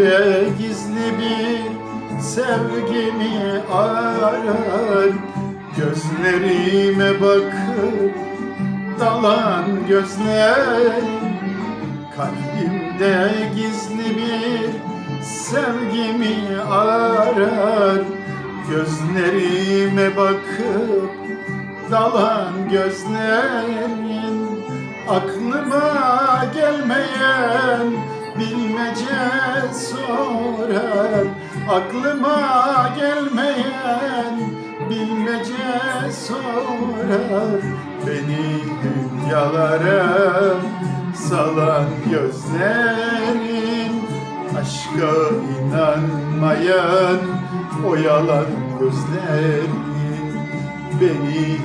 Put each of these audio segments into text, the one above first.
Kalbimde gizli bir sevgimi arar. Gözlerime bakıp dalan gözler. Kalbimde gizli bir sevgimi arar. Gözlerime bakıp dalan gözlerin Aklıma gelmeyen bilmece sorar Aklıma gelmeyen bilmece sorar. Beni dünyalara salan gözlerin Aşka inanmayan o yalan gözlerin. Beni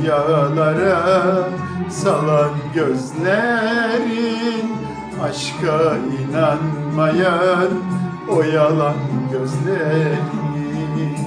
hülyalara salan gözlerin Aşka inanmayan o yalan gözlerin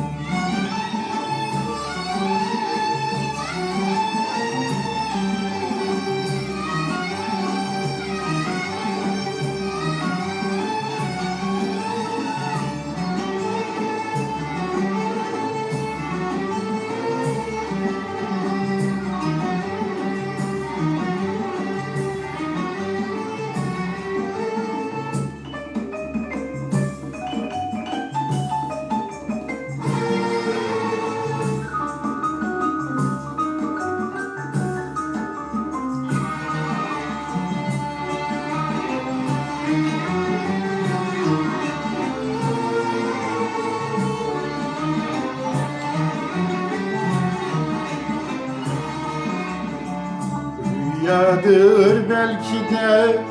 Rüyadır belki de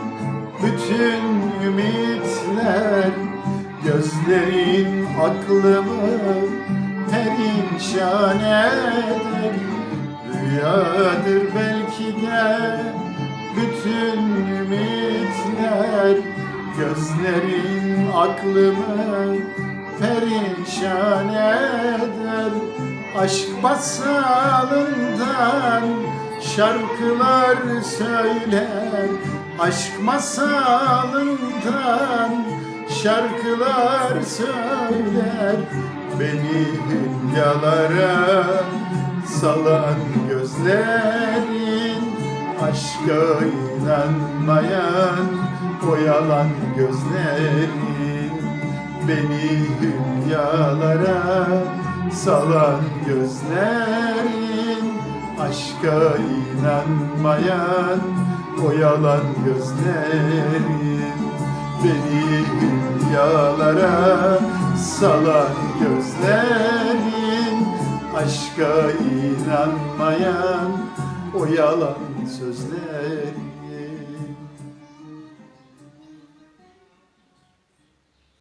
bütün ümitler. Gözlerin aklımı perişan eder. Rüyadır belki de bütün ümitler. Gözlerin aklımı perişan eder. Aşk masalından şarkılar söyler. Aşk masalından şarkılar söyler. Beni hülyalara salan gözlerin Aşka inanmayan o yalan gözlerin. Beni hülyalara salan gözlerin Aşka inanmayan o yalan gözlerin Beni hülyalara salan gözlerin. Aşka inanmayan o yalan sözlerin